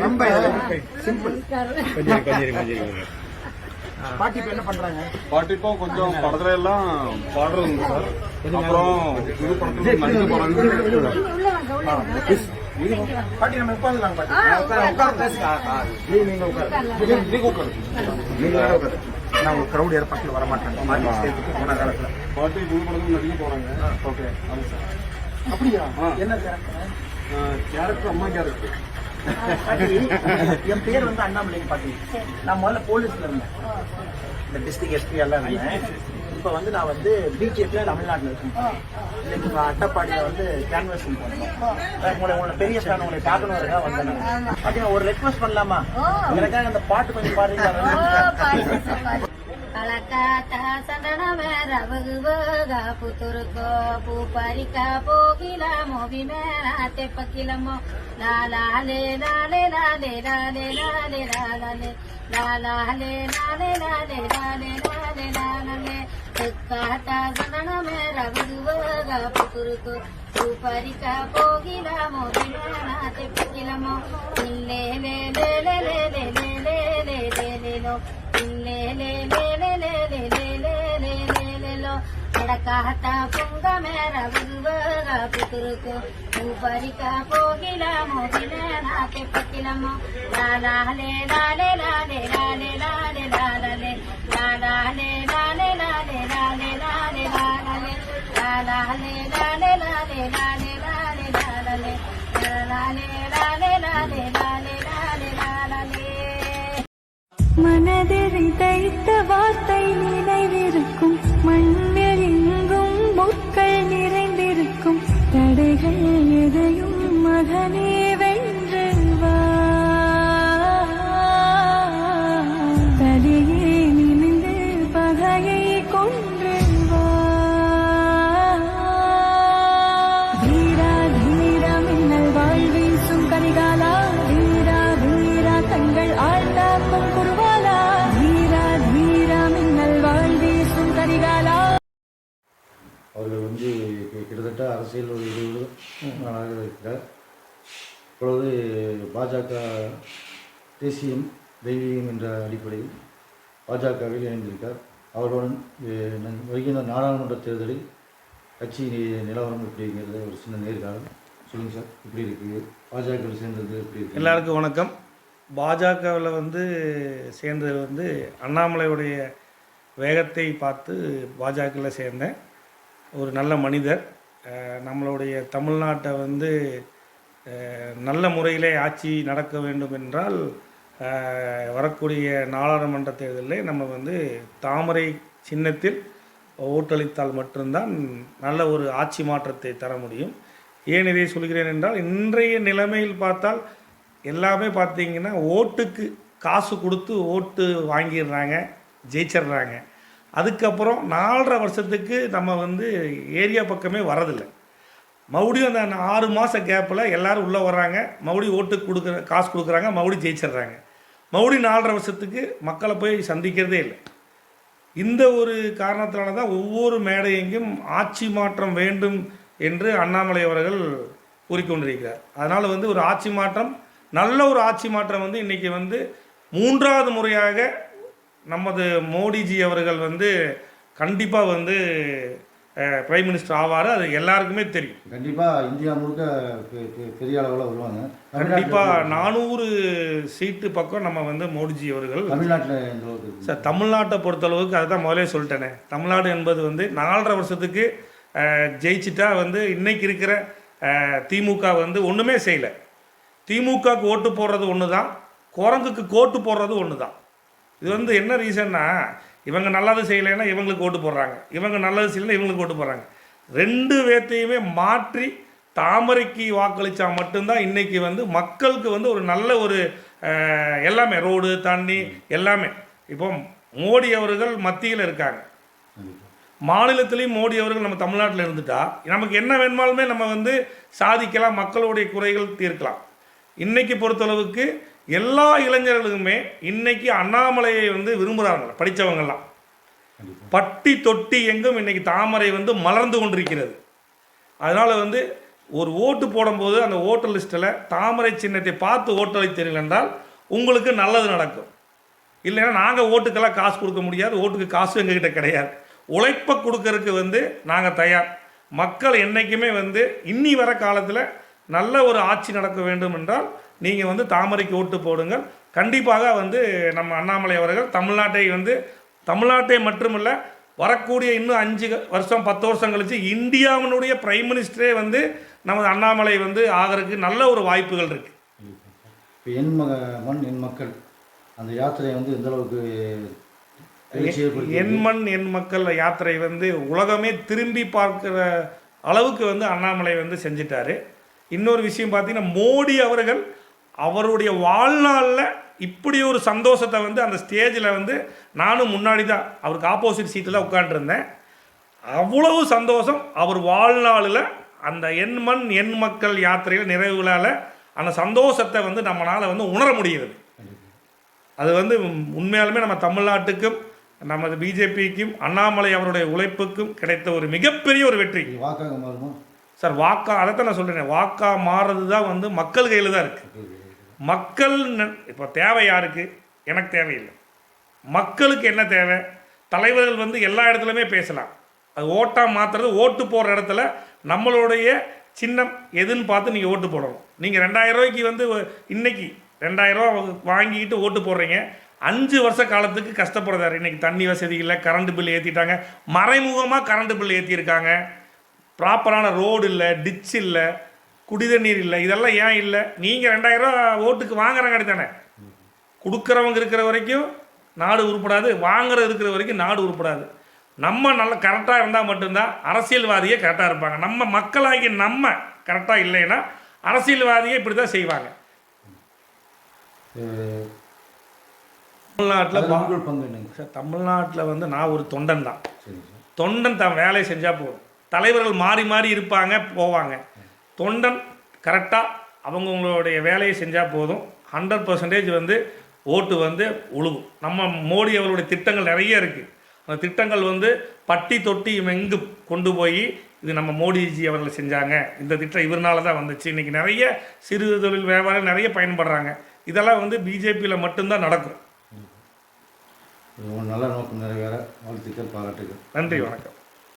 ரொம்ப சிம்பிள் கொஞ்சம் கொஞ்சம் கொஞ்சம் பாட்டி என்ன பண்றாங்க இப்போ கொஞ்சம் படத்துல எல்லாம் பாடுறது சார் அப்புறம் புது படத்துல நடிக்க போறாங்க பாட்டி நம்ம உட்காந்துலாம் பாட்டி நீங்க உட்காரு நீங்க உட்காரு நீங்க உட்காரு ஏற்பாட்டில் வர மாட்டேன் போன காலத்துல பாட்டு புது படத்துல நடிக்க போறாங்க ஓகே சார் அப்படியா என்ன கேரக்டர் கேரக்டர் அம்மா கேரக்டர் என் பேர் வந்து அண்ணாமலை பாட்டி. நான் முதல்ல போலீஸ்ல இருந்தேன். இந்த டிஸ்ட்ரிக்ட் எஸ்பி எல்லாம் இருந்தேன் இப்ப வந்து நான் வந்து பிஜேபியில தமிழ்நாட்டுல இருக்கேன். இன்னைக்கு அட்டப்பாடியில வந்து கேன்வசிங் பண்ணோம் உங்களை உங்களை பெரிய ஸ்டான் உங்களை பார்க்கணும் வந்தேன் பாத்தீங்க ஒரு ரெக்வஸ்ட் பண்ணலாமா? எனக்காக அந்த பாட்டு கொஞ்சம் பாடுறீங்களா? களக்காத்த சந்தனமே ரவகு போகா புத்துருக்கோ பூ பறிக்கா போகிலாமோ விமேலா தெப்பக்கிலமோ லாலாலே லாலே லாலே லாலே லாலே லாலே லாலாலே லாலே லாலே லாலே லாலே லாலே తుక్కాట జనన మేర విలువగా పుతురుకు సూపరిక పోగిలమో విలనా తెప్పికిలమో ఇల్లే లే లే లే లే లే లే లే లే లే ನೋಡಕಾಹತ ಪುಂಗ ಮೇರ ಬದುವಾಗ ಪುತುರುಕು ಊಪರಿಕ ಪೋಗಿಲ ಮೋಗಿಲ ನಾಕೆ ಪಕ್ಕಿಲಮ್ಮ ಲಾಲಾಲೆ ಲಾಲೆ ಲಾಲೆ ಲಾಲೆ ಲಾಲೆ ಲಾಲಲೆ ಲಾಲಾಲೆ ಲಾಲೆ ಲಾಲೆ ಲಾಲೆ ಲಾಲೆ ಲಾಲಲೆ ಲಾಲಾಲೆ ಲಾಲೆ ಲಾಲೆ ಲಾಲೆ ಲಾಲೆ ಲಾಲಲೆ ಲಾಲಾಲೆ ಲಾಲೆ ಲಾಲೆ ಲಾಲೆ ಲಾಲೆ ಲಾಲಲೆ மனதில் தைத்த வார்த்தை நினைவிருக்கும் மண் அரசியல் ஒரு இருபது நாளாக இருக்கிறார். இப்பொழுது பாஜக தேசியம் தெய்வீகம் என்ற அடிப்படையில் பாஜகவில் இணைந்திருக்கார். அவருடன் வருகின்ற நாடாளுமன்ற தேர்தலில் கட்சி நிலவரம் எப்படிங்கிறது ஒரு சின்ன நேர்காலம் சொல்லுங்கள் சார் எப்படி இருக்குது? பாஜகவில் சேர்ந்தது எப்படி இருக்கு எல்லாருக்கும் வணக்கம். பாஜகவில் வந்து சேர்ந்தது வந்து அண்ணாமலையுடைய வேகத்தை பார்த்து பாஜகவில் சேர்ந்தேன். ஒரு நல்ல மனிதர். நம்மளுடைய தமிழ்நாட்டை வந்து நல்ல முறையிலே ஆட்சி நடக்க வேண்டும் என்றால் வரக்கூடிய நாடாளுமன்ற தேர்தலில் நம்ம வந்து தாமரை சின்னத்தில் ஓட்டளித்தால் மட்டும்தான் நல்ல ஒரு ஆட்சி மாற்றத்தை தர முடியும். ஏன் இதை சொல்கிறேன் என்றால் இன்றைய நிலைமையில் பார்த்தால் எல்லாமே பார்த்தீங்கன்னா ஓட்டுக்கு காசு கொடுத்து ஓட்டு வாங்கிடுறாங்க ஜெயிச்சிடுறாங்க. அதுக்கப்புறம் நாலரை வருஷத்துக்கு நம்ம வந்து ஏரியா பக்கமே வரதில்லை. மறுபடியும் அந்த ஆறு மாத கேப்பில் எல்லோரும் உள்ளே வர்றாங்க. மறுபடியும் ஓட்டு கொடுக்குற காசு கொடுக்குறாங்க. மறுபடியும் ஜெயிச்சிடுறாங்க. மறுபடியும் நாலரை வருஷத்துக்கு மக்களை போய் சந்திக்கிறதே இல்லை. இந்த ஒரு காரணத்தினால தான் ஒவ்வொரு மேடையெங்கும் ஆட்சி மாற்றம் வேண்டும் என்று அண்ணாமலை அவர்கள் கூறிக்கொண்டிருக்கிறார். அதனால் வந்து ஒரு ஆட்சி மாற்றம் நல்ல ஒரு ஆட்சி மாற்றம் வந்து இன்றைக்கி வந்து மூன்றாவது முறையாக நமது மோடிஜி அவர்கள் வந்து கண்டிப்பாக வந்து பிரைம் மினிஸ்டர் ஆவார். அது எல்லாருக்குமே தெரியும். கண்டிப்பாக இந்தியா முழுக்க பெரிய அளவில் வருவாங்க. கண்டிப்பாக நானூறு சீட்டு பக்கம் நம்ம வந்து மோடிஜி அவர்கள். தமிழ்நாட்டில்? சார் தமிழ்நாட்டை பொறுத்தளவுக்கு அதுதான் முதலே சொல்லிட்டேனே. தமிழ்நாடு என்பது வந்து நாலரை வருஷத்துக்கு ஜெயிச்சிட்டா வந்து இன்னைக்கு இருக்கிற திமுக வந்து ஒன்றுமே செய்யலை. திமுகவுக்கு ஓட்டு போடுறது ஒன்று தான் குரங்குக்கு கோட்டு போடுறது ஒன்று தான் இது வந்து என்ன ரீசன்னா இவங்க நல்லது செய்யலைன்னா இவங்களுக்கு ஓட்டு போடுறாங்க. இவங்க நல்லது செய்யலைன்னா இவங்களுக்கு ஓட்டு போடுறாங்க. ரெண்டு பேர்த்தையுமே மாற்றி தாமரைக்கு வாக்களித்தா மட்டும்தான் இன்றைக்கி வந்து மக்களுக்கு வந்து ஒரு நல்ல ஒரு எல்லாமே ரோடு தண்ணி எல்லாமே. இப்போ மோடி அவர்கள் மத்தியில் இருக்காங்க. மாநிலத்திலையும் மோடி அவர்கள் நம்ம தமிழ்நாட்டில் இருந்துட்டா நமக்கு என்ன வேணுமாலுமே நம்ம வந்து சாதிக்கலாம் மக்களுடைய குறைகள் தீர்க்கலாம். இன்றைக்கி பொறுத்தளவுக்கு எல்லா இளைஞர்களுக்குமே இன்னைக்கு அண்ணாமலையை வந்து விரும்புகிறாங்க படித்தவங்கெல்லாம் பட்டி தொட்டி எங்கும் இன்னைக்கு தாமரை வந்து மலர்ந்து கொண்டிருக்கிறது. அதனால் வந்து ஒரு ஓட்டு போடும்போது அந்த ஓட்டர் லிஸ்ட்டில் தாமரை சின்னத்தை பார்த்து ஓட்டளித்தீர்கள் என்றால் உங்களுக்கு நல்லது நடக்கும். இல்லைன்னா நாங்கள் ஓட்டுக்கெல்லாம் காசு கொடுக்க முடியாது ஓட்டுக்கு காசு எங்ககிட்ட கிடையாது. உழைப்பை கொடுக்கறதுக்கு வந்து நாங்கள் தயார். மக்கள் என்றைக்குமே வந்து இன்னி வர காலத்தில் நல்ல ஒரு ஆட்சி நடக்க வேண்டும் என்றால் நீங்கள் வந்து தாமரைக்கு ஓட்டு போடுங்கள். கண்டிப்பாக வந்து நம்ம அண்ணாமலை அவர்கள் தமிழ்நாட்டை வந்து தமிழ்நாட்டை மட்டுமல்ல வரக்கூடிய இன்னும் அஞ்சு வருஷம் பத்து வருஷம் கழிச்சு இந்தியாவினுடைய பிரைம் மினிஸ்டரே வந்து நமது அண்ணாமலை வந்து ஆகிறதுக்கு நல்ல ஒரு வாய்ப்புகள் இருக்குது இப்போ என் மக மண் என் மக்கள் அந்த யாத்திரை வந்து எந்த அளவுக்கு என் மண் என் மக்கள் யாத்திரை வந்து உலகமே திரும்பி பார்க்கிற அளவுக்கு வந்து அண்ணாமலை வந்து செஞ்சிட்டாரு. இன்னொரு விஷயம் பார்த்தீங்கன்னா மோடி அவர்கள் அவருடைய வாழ்நாளில் இப்படி ஒரு சந்தோஷத்தை வந்து அந்த ஸ்டேஜில் வந்து நானும் முன்னாடி தான் அவருக்கு ஆப்போசிட் சீட்டில் உட்காந்துருந்தேன் அவ்வளவு சந்தோஷம் அவர் வாழ்நாளில் அந்த என் மண் என் மக்கள் யாத்திரையில் நிறைவு விழாவில் அந்த சந்தோஷத்தை வந்து நம்மளால் வந்து உணர முடியுது அது வந்து உண்மையாலுமே நம்ம தமிழ்நாட்டுக்கும் நமது பிஜேபிக்கும் அண்ணாமலை அவருடைய உழைப்புக்கும் கிடைத்த ஒரு மிகப்பெரிய ஒரு வெற்றி. வாக்காக மாறுமா? சார் வாக்கா அதைத்தான் நான் சொல்கிறேன் வாக்கா மாறுறது தான் வந்து மக்கள் கையில் தான் இருக்குது மக்கள் இப்போ தேவை யாருக்கு? எனக்கு தேவையில்லை. மக்களுக்கு என்ன தேவை? தலைவர்கள் வந்து எல்லா இடத்துலையுமே பேசலாம். அது ஓட்டாக மாற்றுறது ஓட்டு போடுற இடத்துல நம்மளுடைய சின்னம் எதுன்னு பார்த்து நீங்கள் ஓட்டு போடணும். நீங்கள் ரெண்டாயிரம் ரூபாய்க்கு வந்து இன்றைக்கி இன்னைக்கு ரெண்டாயிரம் ரூபா வாங்கிக்கிட்டு ஓட்டு போடுறீங்க. அஞ்சு வருஷ காலத்துக்கு கஷ்டப்படுறாரு. இன்னைக்கு தண்ணி வசதி இல்லை கரண்ட் பில் ஏற்றிட்டாங்க மறைமுகமாக கரண்ட் பில் ஏற்றிருக்காங்க ப்ராப்பரான ரோடு இல்லை டிச் இல்லை. குடிதண்ணீர் இல்லை. இதெல்லாம் ஏன் இல்லை? நீங்கள் ரெண்டாயிரம் ரூபா ஓட்டுக்கு வாங்குறங்காடி தானே? கொடுக்குறவங்க இருக்கிற வரைக்கும் நாடு உருப்படாது வாங்குற இருக்கிற வரைக்கும் நாடு உருப்படாது. நம்ம நல்ல கரெக்டாக இருந்தால் மட்டும்தான் அரசியல்வாதியே கரெக்டாக இருப்பாங்க. நம்ம மக்களாகி நம்ம கரெக்டாக இல்லைன்னா அரசியல்வாதியே இப்படி தான் செய்வாங்க. தமிழ்நாட்டில் சார் தமிழ்நாட்டில் வந்து நான் ஒரு தொண்டன் தான். தொண்டன் தன் வேலையை செஞ்சால் போதும். தலைவர்கள் மாறி மாறி இருப்பாங்க போவாங்க. தொண்டன் கரெக்டாக அவங்கவுங்களுடைய வேலையை செஞ்சால் போதும். ஹண்ட்ரட் பர்சன்டேஜ் வந்து ஓட்டு வந்து உழுவும் நம்ம மோடி அவருடைய திட்டங்கள் நிறைய இருக்குது அந்த திட்டங்கள் வந்து பட்டி தொட்டி எங்கும் கொண்டு போய் இது நம்ம மோடிஜி அவர்கள் செஞ்சாங்க. இந்த திட்டம் இவர்னால தான் வந்துச்சு. இன்றைக்கி நிறைய சிறு தொழில் வியாபாரம் நிறைய பயன்படுறாங்க. இதெல்லாம் வந்து பிஜேபியில் மட்டும்தான் நடக்கும். நல்ல நோக்கம் நிறைவேற. வாழ்த்துக்கள் பாராட்டுகள் நன்றி வணக்கம்.